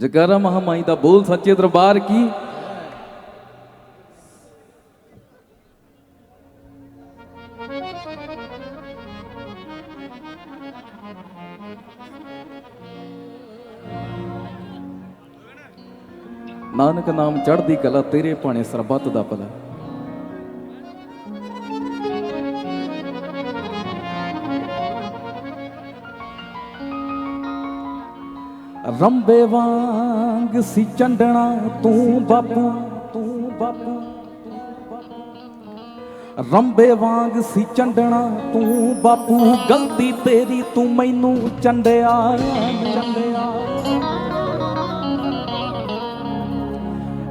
ਜਗਾਰਾ ਮਹਾਮਾਈ ਦਾ ਬੋਲ ਸੱਚੇ ਦਰਬਾਰ ਕੀ? ਨਾਨਕ ਨਾਮ ਚੜ੍ਹਦੀ ਕਲਾ ਤੇਰੇ ਭਾਣੇ ਸਰਬੱਤ ਦਾ ਭਲਾ। ਰੰਬੇ ਵਾਂਗ ਸੀ ਚੰਡਣਾ ਤੂੰ ਬਾਪੂ ਤੂੰ ਬਾਪੂ। ਰੰਬੇ ਵਾਂਗ ਸੀ ਚੰਡਣਾ ਤੂੰ ਬਾਪੂ, ਗਲਤੀ ਤੇਰੀ ਤੂੰ ਮੈਨੂੰ ਚੰਡਿਆ ਚੰਡਿਆ।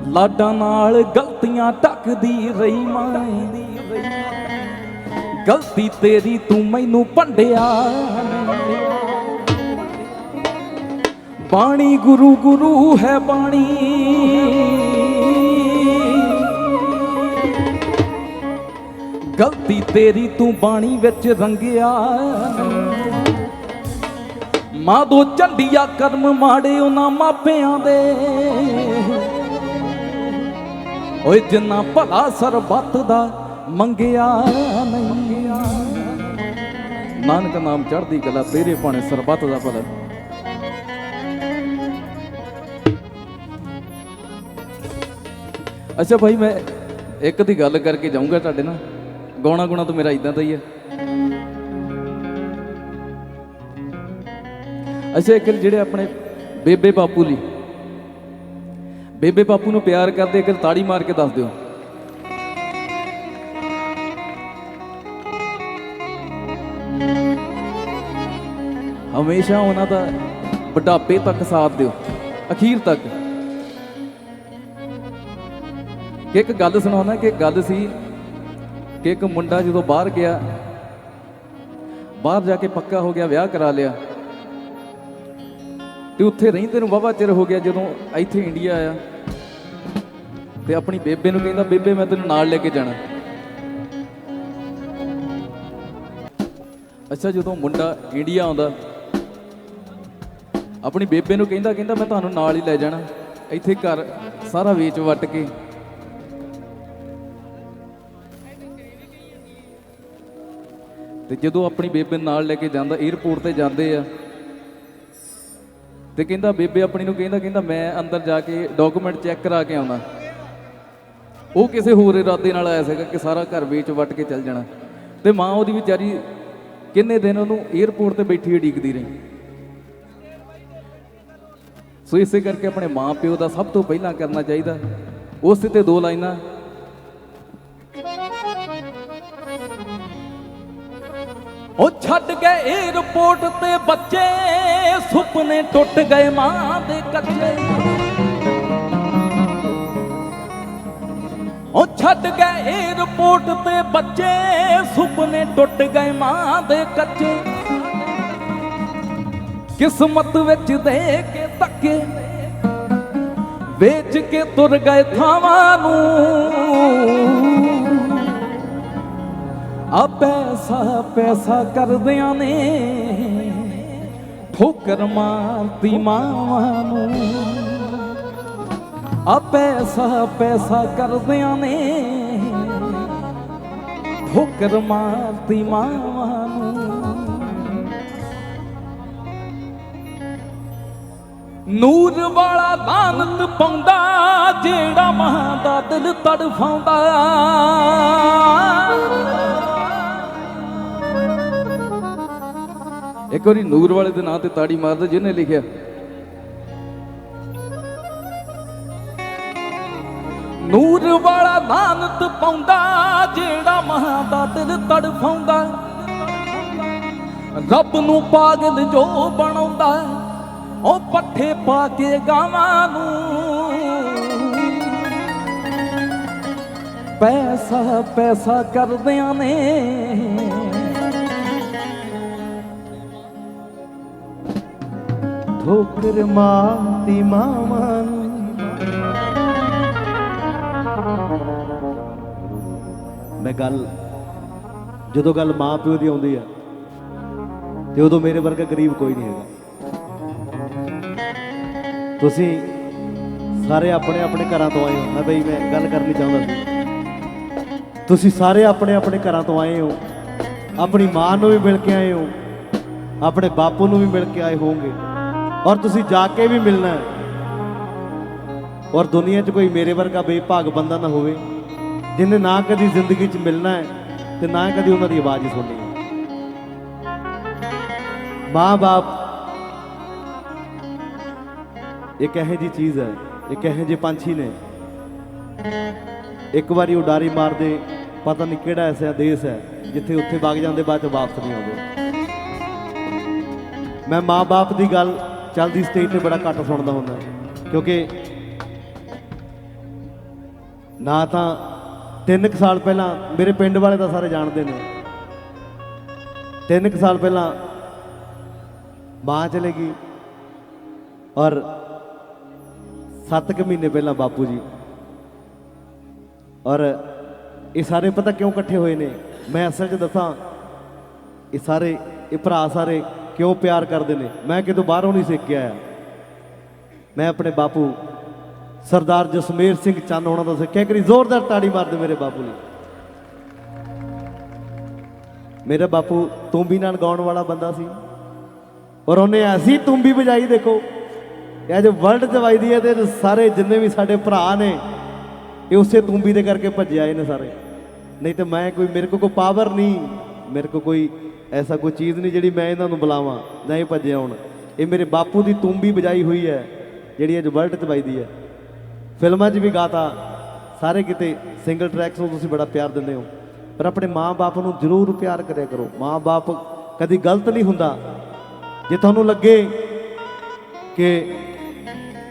ਲਾਡਾਂ ਨਾਲ ਗਲਤੀਆਂ ਢੱਕਦੀ ਰਹੀ ਮਾਂ। ਗਲਤੀ ਤੇਰੀ ਤੂੰ ਮੈਨੂੰ ਭੰਡਿਆ ਬਾਣੀ ਗੁਰੂ ਗੁਰੂ ਹੈ ਬਾਣੀ। ਗਲਤੀ ਤੇਰੀ ਤੂੰ ਬਾਣੀ ਵਿੱਚ ਰੰਗਿਆ। ਮਾਦੋ ਚੰਡੀਆ ਕਰਮ ਮਾੜੇ ਉਹਨਾਂ ਮਾਪਿਆਂ ਦੇ। ਓਏ ਜਿੰਨਾ ਭਲਾ ਸਰਬੱਤ ਦਾ ਮੰਗਿਆ ਨਹੀਂ। ਨਾਨਕ ਨਾਮ ਚੜ੍ਹਦੀ ਕਲਾ ਤੇਰੇ ਭਾਣੇ ਸਰਬੱਤ ਦਾ ਭਲਾ। ਅੱਛਾ ਭਾਈ, ਮੈਂ ਇੱਕ ਦੀ ਗੱਲ ਕਰਕੇ ਜਾਊਂਗਾ ਤੁਹਾਡੇ ਨਾਲ। ਗਾਉਣਾ ਗੁਣਾ ਤਾਂ ਮੇਰਾ ਇਦਾਂ ਦਾ ਹੀ ਹੈ। ਅੱਛਾ, ਇੱਕ ਜਿਹੜੇ ਆਪਣੇ ਬੇਬੇ ਬਾਪੂ ਲਈ। ਬੇਬੇ ਬਾਪੂ ਨੂੰ ਪਿਆਰ ਕਰਦੇ, ਇੱਕ ਤਾੜੀ ਮਾਰ ਕੇ ਦੱਸ ਦਿਓ। ਹਮੇਸ਼ਾ ਉਹਨਾਂ ਦਾ ਬੁਢਾਪੇ ਤੱਕ ਸਾਥ ਦਿਓ। ਅਖੀਰ ਤੱਕ। ਕਿ ਇੱਕ ਗੱਲ ਸੁਣਾਉਣਾ ਕਿ ਗੱਲ ਸੀ ਕਿ ਇੱਕ ਮੁੰਡਾ ਜਦੋਂ ਬਾਹਰ ਗਿਆ, ਬਾਹਰ ਜਾ ਕੇ ਪੱਕਾ ਹੋ ਗਿਆ, ਵਿਆਹ ਕਰਾ ਲਿਆ, ਤੇ ਉੱਥੇ ਰਹਿੰਦੇ ਨੂੰ ਵਾਵਾ ਚਿਰ ਹੋ ਗਿਆ ਜਦੋਂ ਇੱਥੇ ਇੰਡੀਆ ਆਇਆ, ਤੇ ਆਪਣੀ ਬੇਬੇ ਨੂੰ ਕਹਿੰਦਾ, ਬੇਬੇ, ਮੈਂ ਤੈਨੂੰ ਨਾਲ ਲੈ ਕੇ ਜਾਣਾ। ਅੱਛਾ, ਜਦੋਂ ਮੁੰਡਾ ਇੰਡੀਆ ਆਉਂਦਾ, ਆਪਣੀ ਬੇਬੇ ਨੂੰ ਕਹਿੰਦਾ ਕਹਿੰਦਾ, ਮੈਂ ਤੁਹਾਨੂੰ ਨਾਲ ਹੀ ਲੈ ਜਾਣਾ, ਇੱਥੇ ਘਰ ਸਾਰਾ ਵੇਚ ਵਟ ਕੇ ਤੇ ਜਦੋਂ ਆਪਣੀ ਬੇਬੇ ਨਾਲ ਲੈ ਕੇ ਜਾਂਦਾ 에어ਪੋਰਟ ਤੇ ਜਾਂਦੇ ਆ, ਤੇ ਕਹਿੰਦਾ, ਬੇਬੇ ਆਪਣੀ ਨੂੰ ਕਹਿੰਦਾ ਕਹਿੰਦਾ, ਮੈਂ ਅੰਦਰ ਜਾ ਕੇ ਡਾਕੂਮੈਂਟ ਚੈੱਕ ਕਰਾ ਕੇ ਆਉਣਾ। ਉਹ ਕਿਸੇ ਹੋਰ ਇਰਾਦੇ ਨਾਲ ਆਇਆ ਸੀਗਾ ਕਿ ਸਾਰਾ ਘਰ ਵੇਚ ਵਟ ਕੇ ਚੱਲ ਜਾਣਾ। ਤੇ ਮਾਂ ਉਹਦੀ ਵਿਚਾਰੀ ਕਿੰਨੇ ਦਿਨ ਉਹਨੂੰ 에어ਪੋਰਟ ਤੇ ਬੈਠੀ ਉਡੀਕਦੀ ਰਹੀ। ਸੋ ਇਸੇ ਕਰਕੇ ਆਪਣੇ ਮਾਂ ਪਿਓ ਦਾ ਸਭ ਤੋਂ ਪਹਿਲਾਂ ਕਰਨਾ ਚਾਹੀਦਾ। ਉਸ ਤੇ ਦੋ ਲਾਈਨਾਂ ਛੱਡ ਗਏ 에어ਪੋਰਟ ਤੇ ਬੱਚੇ, ਸੁਪਨੇ ਟੁੱਟ ਗਏ ਮਾਂ ਦੇ ਕੱਚੇ। ਉਹ ਛੱਡ ਗਏ ਏਅਰਪੋਰਟ ਤੇ ਬੱਚੇ, ਸੁਪਨੇ ਟੁੱਟ ਗਏ ਮਾਂ ਦੇ ਕੱਚੇ। ਕਿਸਮਤ ਵਿੱਚ ਦੇ ਕੇ ਧੱਕੇ, ਵੇਚ ਕੇ ਤੁਰ ਗਏ ਥਾਵਾਂ ਨੂੰ। ਆ ਪੈਸਾ ਪੈਸਾ ਕਰਦਿਆਂ ਨੇ ਠੋਕਰ ਮਾਰਤੀ ਮਾਵਾਂ ਨੂੰ। ਆ ਪੈਸਾ ਪੈਸਾ ਕਰਦਿਆਂ ਨੇ ਠੋਕਰ ਮਾਰਤੀ ਮਾਵਾਂ ਨੂੰ। ਨੂਰ ਵਾਲਾ ਲਾਨਤ ਪਾਉਂਦਾ, ਜਿਹੜਾ ਮਾਂ ਦਾ ਦਿਲ ਤੜਫਾਉਂਦਾ। ਇੱਕ ਵਾਰੀ ਨੂਰ ਵਾਲੇ ਦੇ ਨਾਂ ਤੇ ਤਾੜੀ ਮਾਰਦਾ ਜਿਹਨੇ ਲਿਖਿਆ। ਨੂਰ ਵਾਲਾ ਲਾਨਤ ਪਾਉਂਦਾ, ਜਿਹੜਾ ਮਾਂ ਦਾ ਦਿਲ ਤੜਫਾਉਂਦਾ। ਰੱਬ ਨੂੰ ਪਾਗਲ ਜੋ ਬਣਾਉਂਦਾ, ਉਹ ਪੱਠੇ ਪਾ ਕੇ ਗਾਵਾਂ ਨੂੰ। ਪੈਸਾ ਪੈਸਾ ਕਰਦਿਆਂ ਨੇ ਠੋਕਰ ਮਾਰਤੀ ਮਾਵਾਂ ਮੈਂ ਗੱਲ ਜਦੋਂ ਗੱਲ ਮਾਂ ਪਿਓ ਦੀ ਆਉਂਦੀ ਆ, ਤੇ ਉਦੋਂ ਮੇਰੇ ਵਰਗਾ ਗਰੀਬ ਕੋਈ ਨਹੀਂ ਹੈਗਾ। ਤੁਸੀਂ ਸਾਰੇ ਆਪਣੇ ਆਪਣੇ ਘਰਾਂ ਤੋਂ ਆਏ ਹੋ। ਮੈਂ ਬਈ, ਮੈਂ ਗੱਲ ਕਰਨੀ ਚਾਹੁੰਦਾ ਸੀ। ਤੁਸੀਂ ਸਾਰੇ ਆਪਣੇ ਆਪਣੇ ਘਰਾਂ ਤੋਂ ਆਏ ਹੋ। ਆਪਣੀ ਮਾਂ ਨੂੰ ਵੀ ਮਿਲ ਕੇ ਆਏ ਹੋ। ਆਪਣੇ ਬਾਪੂ ਨੂੰ ਵੀ ਮਿਲ ਕੇ ਆਏ ਹੋਵੋਗੇ। ਔਰ ਤੁਸੀਂ ਜਾ ਕੇ ਵੀ ਮਿਲਣਾ ਹੈ। ਔਰ ਦੁਨੀਆ 'ਚ ਕੋਈ ਮੇਰੇ ਵਰਗਾ ਬੇਭਾਗ ਬੰਦਾ ਨਾ ਹੋਵੇ, ਜਿਹਨੇ ਨਾ ਕਦੀ ਜ਼ਿੰਦਗੀ 'ਚ ਮਿਲਣਾ ਹੈ ਤੇ ਨਾ ਕਦੀ ਉਹਨਾਂ ਦੀ ਆਵਾਜ਼ ਹੀ ਸੁਣਨੀ ਹੈ। ਮਾਂ-ਬਾਪ, ਇੱਕ ਇਹੋ ਜੀ ਚੀਜ਼ ਹੈ, ਇੱਕ ਇਹੋ ਜਿਹੇ ਪੰਛੀ ਨੇ। ਇੱਕ ਵਾਰੀ ਉਡਾਰੀ ਮਾਰਦੇ, ਪਤਾ ਨਹੀਂ ਕਿਹੜਾ ਐਸਾ ਦੇਸ਼ ਹੈ, ਜਿੱਥੇ ਉੱਥੇ ਵਗ ਜਾਂਦੇ ਬਾਅਦ ਚ ਵਾਪਸ ਨਹੀਂ ਆਉਂਦੇ। ਮੈਂ ਮਾਂ-ਬਾਪ ਦੀ ਗੱਲ ਚੱਲਦੀ ਸਟੇਜ ਤੇ ਬੜਾ ਘੱਟ ਸੁਣਦਾ ਹੁੰਦਾ। ਕਿਉਂਕਿ ਨਾ ਤਾਂ ਤਿੰਨ ਕੁ ਸਾਲ ਪਹਿਲਾਂ ਮੇਰੇ ਪਿੰਡ ਵਾਲੇ ਤਾਂ ਸਾਰੇ ਜਾਣਦੇ ਨੇ। ਤਿੰਨ ਕੁ ਸਾਲ ਪਹਿਲਾਂ ਮਾਂ ਚਲੇ ਗਈ ਔਰ 7 ਕੁ ਮਹੀਨੇ ਪਹਿਲਾਂ ਬਾਪੂ ਜੀ। ਔਰ ਇਹ ਸਾਰੇ ਪਤਾ ਕਿਉਂ ਇਕੱਠੇ ਹੋਏ ਨੇ? ਮੈਂ ਅਸਲ 'ਚ ਦੱਸਾਂ, ਇਹ ਸਾਰੇ, ਇਹ ਭਰਾ ਸਾਰੇ ਕਿਉਂ ਪਿਆਰ ਕਰਦੇ ਨੇ? ਮੈਂ ਕਿਤੋਂ ਬਾਹਰੋਂ ਨਹੀਂ ਸਿੱਖ ਕੇ ਆਇਆ। ਮੈਂ ਆਪਣੇ ਬਾਪੂ ਸਰਦਾਰ ਜਸਮੇਰ ਸਿੰਘ ਚੰਨ ਹੋਣਾ ਦਾ ਸਿੱਖਿਆ। ਕਰੀ ਜ਼ੋਰਦਾਰ ਤਾੜੀ ਮਾਰਦੇ ਮੇਰੇ ਬਾਪੂ ਲਈ ਮੇਰਾ ਬਾਪੂ ਤੂੰਬੀ ਨਾਲ ਗਾਉਣ ਵਾਲਾ ਬੰਦਾ ਸੀ। ਔਰ ਉਹਨੇ ਐਸੀ ਤੂੰਬੀ ਵਜਾਈ, ਦੇਖੋ। ਇਹ ਜੋ ਵਰਲਡ ਚ ਵੱਜਦੀ ਹੈ ਤੇ ਸਾਰੇ ਜਿੰਨੇ ਵੀ ਸਾਡੇ ਭਰਾ ਨੇ, ਇਹ ਉਸੇ ਤੂੰਬੀ ਦੇ ਕਰਕੇ ਭੱਜਿਆ ਆਏ ਨੇ ਸਾਰੇ। ਨਹੀਂ ਤੇ ਮੈਂ ਕੋਈ, ਮੇਰੇ ਕੋਲ ਕੋਈ ਪਾਵਰ ਨਹੀਂ। ਮੇਰੇ ਕੋਲ ਕੋਈ ਐਸਾ ਕੋਈ ਚੀਜ਼ ਨਹੀਂ ਜਿਹੜੀ ਮੈਂ ਇਹਨਾਂ ਨੂੰ ਬੁਲਾਵਾਂ, ਜਾਂ ਇਹ ਭੱਜੇ ਆਉਣ। ਇਹ ਮੇਰੇ ਬਾਪੂ ਦੀ ਤੂੰਬੀ ਵਜਾਈ ਹੋਈ ਹੈ, ਜਿਹੜੀ ਅੱਜ ਵਰਲਡ ਚ ਵੱਜਦੀ ਹੈ। ਫਿਲਮਾਂ 'ਚ ਵੀ ਗਾਤਾ। ਸਾਰੇ ਕਿਤੇ ਸਿੰਗਲ ਟਰੈਕਸ ਨੂੰ ਤੁਸੀਂ ਬੜਾ ਪਿਆਰ ਦਿੰਦੇ ਹੋ। ਪਰ ਆਪਣੇ ਮਾਂ-ਬਾਪ ਨੂੰ ਜ਼ਰੂਰ ਪਿਆਰ ਕਰਿਆ ਕਰੋ। ਮਾਂ-ਬਾਪ ਕਦੀ ਗਲਤ ਨਹੀਂ ਹੁੰਦਾ। ਜੇ ਤੁਹਾਨੂੰ ਲੱਗੇ ਕਿ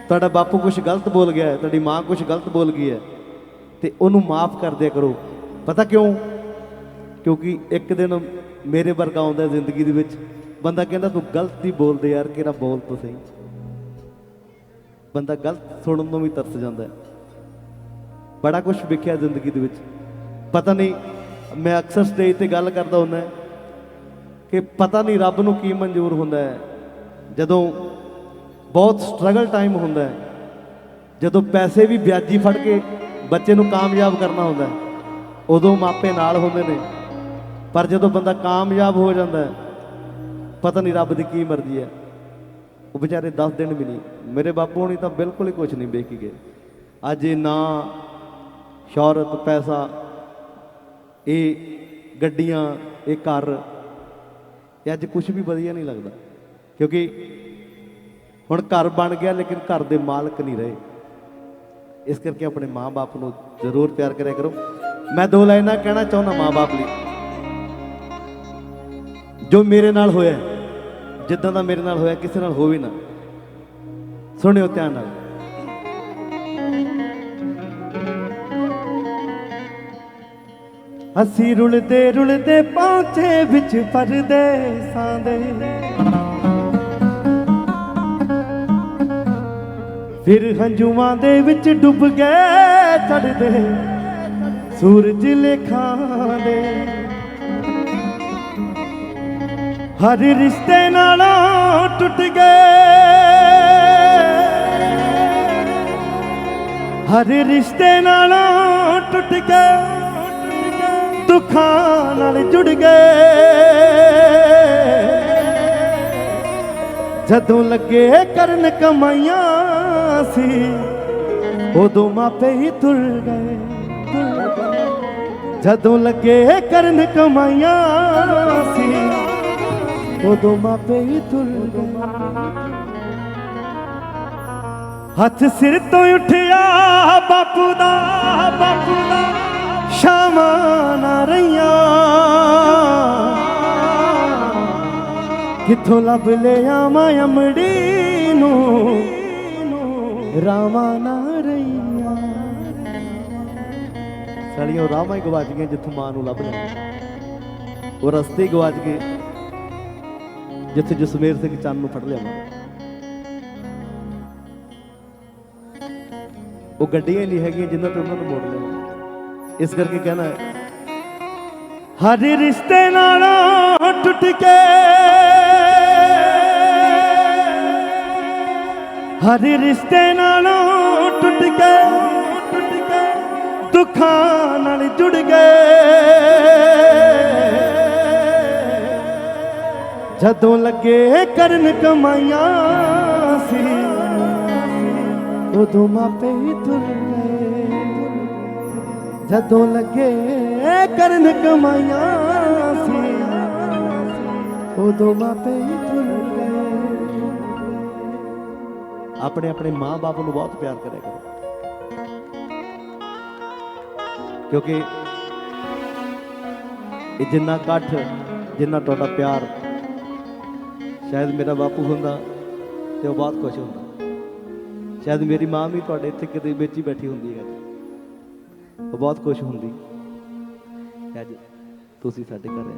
ਤੁਹਾਡਾ ਬਾਪੂ ਕੁਝ ਗਲਤ ਬੋਲ ਗਿਆ ਹੈ, ਤੁਹਾਡੀ ਮਾਂ ਕੁਝ ਗਲਤ ਬੋਲ ਗਈ ਹੈ, ਤੇ ਉਹਨੂੰ ਮਾਫ ਕਰ ਦਿਆ ਕਰੋ। ਪਤਾ ਕਿਉਂ? ਕਿਉਂਕਿ ਇੱਕ ਦਿਨ ਮੇਰੇ ਵਰਗਾ ਆਉਂਦਾ ਜ਼ਿੰਦਗੀ ਦੇ ਵਿੱਚ, ਬੰਦਾ ਕਹਿੰਦਾ ਤੂੰ ਗਲਤ ਹੀ ਬੋਲਦੇ ਯਾਰ, ਕਿਹੜਾ ਬੋਲ ਤੂੰ ਸਹੀ? ਬੰਦਾ ਗਲਤ ਸੁਣਨ ਨੂੰ ਵੀ ਤਰਸ ਜਾਂਦਾ ਹੈ। ਬੜਾ ਕੁਝ ਵੇਖਿਆ ਜ਼ਿੰਦਗੀ ਦੇ ਵਿੱਚ। ਪਤਾ ਨਹੀਂ, ਮੈਂ ਅਕਸਰ ਸਟੇਜ ਤੇ ਗੱਲ ਕਰਦਾ ਹੁੰਦਾ ਕਿ ਪਤਾ ਨਹੀਂ ਰੱਬ ਨੂੰ ਕੀ ਮਨਜ਼ੂਰ ਹੁੰਦਾ ਹੈ। ਜਦੋਂ ਬਹੁਤ ਸਟਰਗਲ ਟਾਈਮ ਹੁੰਦਾ ਹੈ, ਜਦੋਂ ਪੈਸੇ ਵੀ ਵਿਆਜੀ ਫੜ ਕੇ ਬੱਚੇ ਨੂੰ ਕਾਮਯਾਬ ਕਰਨਾ ਹੁੰਦਾ ਉਦੋਂ ਮਾਪੇ ਨਾਲ ਹੁੰਦੇ ਨੇ। ਪਰ ਜਦੋਂ ਬੰਦਾ ਕਾਮਯਾਬ ਹੋ ਜਾਂਦਾ ਹੈ, ਪਤਾ ਨਹੀਂ ਰੱਬ ਦੀ ਕੀ ਮਰਜ਼ੀ ਹੈ। ਉਹ ਵਿਚਾਰੇ 10 ਦਿਨ ਵੀ ਨਹੀਂ। ਮੇਰੇ ਬਾਪੂ ਹੋਣੀ ਤਾਂ ਬਿਲਕੁਲ ਹੀ ਕੁਝ ਨਹੀਂ ਵੇਖੀ ਗਏ। ਅੱਜ ਇਹ ਨਾਂ, ਸ਼ੌਹਰਤ, ਪੈਸਾ, ਇਹ ਗੱਡੀਆਂ, ਇਹ ਘਰ, ਇਹ ਅੱਜ ਕੁਝ ਵੀ ਵਧੀਆ ਨਹੀਂ ਲੱਗਦਾ। ਕਿਉਂਕਿ ਹੁਣ ਘਰ ਬਣ ਗਿਆ, ਲੇਕਿਨ ਘਰ ਦੇ ਮਾਲਕ ਨਹੀਂ ਰਹੇ। ਇਸ ਕਰਕੇ ਆਪਣੇ ਮਾਪੇ ਨੂੰ ਜ਼ਰੂਰ ਪਿਆਰ ਕਰਿਆ ਕਰੋ। ਮੈਂ ਦੋ ਲਾਈਨਾਂ ਕਹਿਣਾ ਚਾਹੁੰਦਾ ਮਾਪੇ ਲਈ। ਜੋ ਮੇਰੇ ਨਾਲ ਹੋਇਆ ਜਿੱਦਾਂ ਦਾ ਮੇਰੇ ਨਾਲ ਹੋਇਆ, ਕਿਸੇ ਨਾਲ ਹੋਵੇ ਨਾ। ਸੁਣਿਓ ਧਿਆਨ ਨਾਲ। ਅਸੀਂ ਰੁਲਦੇ ਰੁਲਦੇ ਪਹੁੰਚੇ ਵਿੱਚ ਪਰਦੇਸਾਂ ਦੇ ਫਿਰ ਹੰਝੂਆਂ ਦੇ ਵਿੱਚ ਡੁੱਬ ਗਏ ਚੜਦੇ ਸੂਰਜ ਲੇਖਾਂ ਦੇ। ਹਰ ਰਿਸ਼ਤੇ ਨਾਲੋਂ ਟੁੱਟ ਗਏ। ਹਰ ਰਿਸ਼ਤੇ ਨਾਲੋਂ ਟੁੱਟ ਗਏ। ਦੁੱਖਾਂ ਨਾਲ ਜੁੜ ਗਏ। ਜਦੋਂ ਲੱਗੇ ਕਰਨ ਕਮਾਈਆਂ ਸੀ, ਉਦੋਂ ਮਾਪੇ ਹੀ ਤੁਰ ਗਏ। ਤੁਰ ਗਏ। ਜਦੋਂ ਲੱਗੇ ਕਰਨ ਕਮਾਈਆਂ ਸੀ ਉਦੋਂ ਮਾਪੇ ਹੀ ਤੁਰ ਗਏ। ਹੱਥ ਸਿਰ ਤੋਂ ਉੱਠਿਆ ਬਾਪੂ ਦਾ ਬਾਪੂ ਦਾ। ਸ਼ਾਮਾਂ ਨਾ ਰਹੀਆਂ। ਕਿੱਥੋਂ ਲੱਭ ਲਿਆ ਮੈਂ ਅਮੜੀ ਨੂੰ? ਰਾਵਾਂ ਨਾ ਰਹੀਆਂ। ਸੜੀਆਂ ਰਾਮਾਂ ਹੀ ਗਵਾਚ ਗਈਆਂ ਜਿੱਥੋਂ ਮਾਂ ਨੂੰ ਲੱਭ ਲਿਆ। ਉਹ ਰਸਤੇ ਗਵਾਚ ਗਏ। ਜਿੱਥੇ ਜਸਮੇਰ ਸਿੰਘ ਚੰਨ ਨੂੰ ਫੜ ਲਿਆ। ਉਹ ਗੱਡੀਆਂ ਨਹੀਂ ਹੈਗੀਆਂ ਜਿੰਨਾਂ ਤੇ ਉਹਨਾਂ ਨੂੰ ਮੋੜ ਲਿਆ। ਇਸ ਕਰਕੇ ਕਹਿਣਾ ਹੈ, ਹਰ ਰਿਸ਼ਤੇ ਨਾਲੋਂ ਟੁੱਟ ਕੇ ਹਰ ਰਿਸ਼ਤੇ ਨਾਲੋਂ ਟੁੱਟ ਕੇ ਟੁੱਟ ਕੇ ਦੁੱਖਾਂ ਨਾਲ ਜੁੜ ਗਏ। ਜਦੋਂ ਲੱਗੇ ਕਰਨ ਕਮਾਈਆਂ ਸੀ, ਉਦੋਂ ਮਾਪੇ ਹੀ ਤੁਰ ਗਏ। ਜਦੋਂ ਲੱਗੇ ਕਰਨ ਕਮਾਈਆਂ ਸੀ, ਉਦੋਂ ਮਾਪੇ ਹੀ ਤੁਰ ਗਏ। ਆਪਣੇ ਆਪਣੇ ਮਾਂ-ਬਾਪ ਨੂੰ ਬਹੁਤ ਪਿਆਰ ਕਰਿਆ ਕਰੋ। ਕਿਉਂਕਿ ਇਹ ਜਿੰਨਾ ਇਕੱਠ, ਜਿੰਨਾ ਤੁਹਾਡਾ ਪਿਆਰ ਸ਼ਾਇਦ ਮੇਰਾ ਬਾਪੂ ਹੁੰਦਾ ਤੇ ਉਹ ਬਹੁਤ ਖੁਸ਼ ਹੁੰਦਾ। ਸ਼ਾਇਦ ਮੇਰੀ ਮਾਂ ਵੀ ਤੁਹਾਡੇ ਇੱਥੇ ਕਿਤੇ ਵਿੱਚ ਹੀ ਬੈਠੀ ਹੁੰਦੀ ਹੈ। ਉਹ ਬਹੁਤ ਖੁਸ਼ ਹੁੰਦੀ। ਕਿ ਅੱਜ ਤੁਸੀਂ ਸਾਡੇ ਘਰ ਆਏ।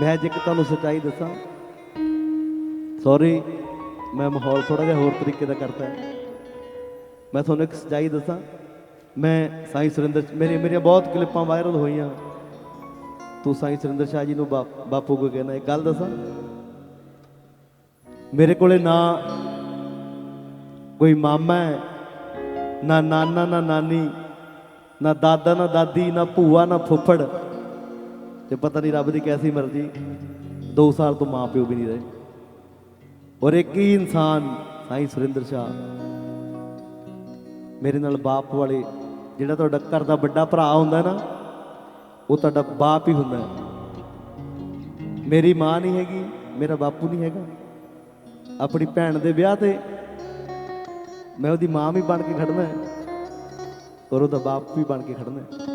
ਮੈਂ ਜੇ ਇੱਕ ਤੁਹਾਨੂੰ ਸੱਚਾਈ ਦੱਸਾਂ ਸੌਰੀ ਮੈਂ ਮਾਹੌਲ ਥੋੜਾ ਜਿਹਾ ਹੋਰ ਤਰੀਕੇ ਦਾ ਕਰਤਾ। ਮੈਂ ਤੁਹਾਨੂੰ ਇੱਕ ਸੱਚਾਈ ਦੱਸਾਂ ਮੈਂ ਸਾਈਂ ਸੁਰਿੰਦਰ ਮੇਰੇ ਮੇਰੀਆਂ ਬਹੁਤ ਕਲਿੱਪਾਂ ਵਾਇਰਲ ਹੋਈਆਂ। ਤੂੰ ਸਾਈਂ ਸੁਰਿੰਦਰ ਸ਼ਾਹ ਜੀ ਨੂੰ ਬਾ- ਬਾਪੂ ਕੋ ਕਹਿਣਾ, ਇੱਕ ਗੱਲ ਦੱਸਾਂ? ਮੇਰੇ ਕੋਲੇ ਨਾ ਕੋਈ ਮਾਮਾ ਹੈ, ਨਾ ਨਾਨਾ, ਨਾ ਨਾਨੀ, ਨਾ ਦਾਦਾ, ਨਾ ਦਾਦੀ, ਨਾ ਭੂਆ, ਨਾ ਫੁੱਫੜ। ਤੇ ਪਤਾ ਨਹੀਂ ਰੱਬ ਦੀ ਕੈਸੀ ਮਰਜ਼ੀ 2 ਸਾਲ ਤੋਂ ਮਾਂ ਪਿਓ ਵੀ ਨਹੀਂ ਰਹੇ। ਔਰ ਇੱਕ ਹੀ ਇਨਸਾਨ ਸਾਈਂ ਸੁਰਿੰਦਰ ਸ਼ਾਹ। ਮੇਰੇ ਨਾਲ ਬਾਪ ਵਾਲੇ ਜਿਹੜਾ ਤੁਹਾਡਾ ਘਰ ਦਾ ਵੱਡਾ ਭਰਾ ਹੁੰਦਾ ਨਾ, ਉਹ ਤੁਹਾਡਾ ਬਾਪ ਹੀ ਹੁੰਦਾ ਮੇਰੀ ਮਾਂ ਨਹੀਂ ਹੈਗੀ, ਮੇਰਾ ਬਾਪੂ ਨਹੀਂ ਹੈਗਾ। ਆਪਣੀ ਭੈਣ ਦੇ ਵਿਆਹ ਤੇ ਮੈਂ ਉਹਦੀ ਮਾਂ ਵੀ ਬਣ ਕੇ ਖੜਨਾ ਹੈ ਔਰ ਉਹਦਾ ਬਾਪ ਵੀ ਬਣ ਕੇ ਖੜਨਾ ਹੈ।